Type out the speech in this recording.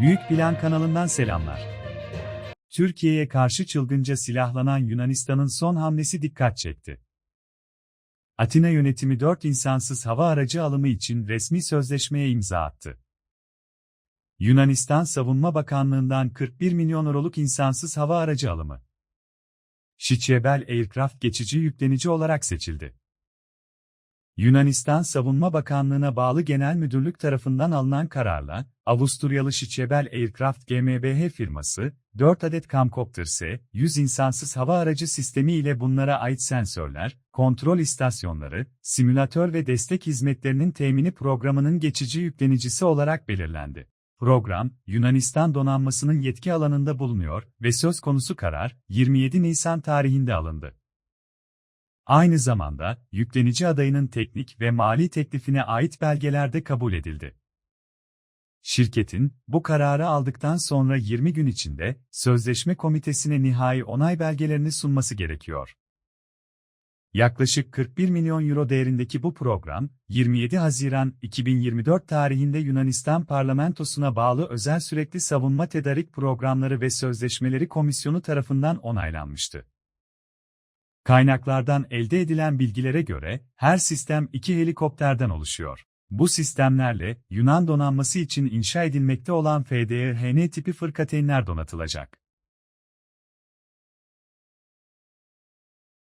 Büyük Plan kanalından selamlar. Türkiye'ye karşı çılgınca silahlanan Yunanistan'ın son hamlesi dikkat çekti. Atina yönetimi 4 insansız hava aracı alımı için resmi sözleşmeye imza attı. Yunanistan Savunma Bakanlığı'ndan 41 milyon euroluk insansız hava aracı alımı. Şiçebel Aircraft geçici yüklenici olarak seçildi. Yunanistan Savunma Bakanlığı'na bağlı Genel Müdürlük tarafından alınan kararla, Avusturyalı Şiçebel Aircraft GmbH firması, 4 adet Camcopter S-100 insansız hava aracı sistemi ile bunlara ait sensörler, kontrol istasyonları, simülatör ve destek hizmetlerinin temini programının geçici yüklenicisi olarak belirlendi. Program, Yunanistan donanmasının yetki alanında bulunuyor ve söz konusu karar, 27 Nisan tarihinde alındı. Aynı zamanda, yüklenici adayının teknik ve mali teklifine ait belgeler de kabul edildi. Şirketin, bu kararı aldıktan sonra 20 gün içinde, sözleşme komitesine nihai onay belgelerini sunması gerekiyor. Yaklaşık 41 milyon euro değerindeki bu program, 27 Haziran 2024 tarihinde Yunanistan parlamentosuna bağlı Özel Sürekli Savunma Tedarik Programları ve Sözleşmeleri Komisyonu tarafından onaylanmıştı. Kaynaklardan elde edilen bilgilere göre, her sistem iki helikopterden oluşuyor. Bu sistemlerle, Yunan donanması için inşa edilmekte olan FDR-HN tipi fırkateynler donatılacak.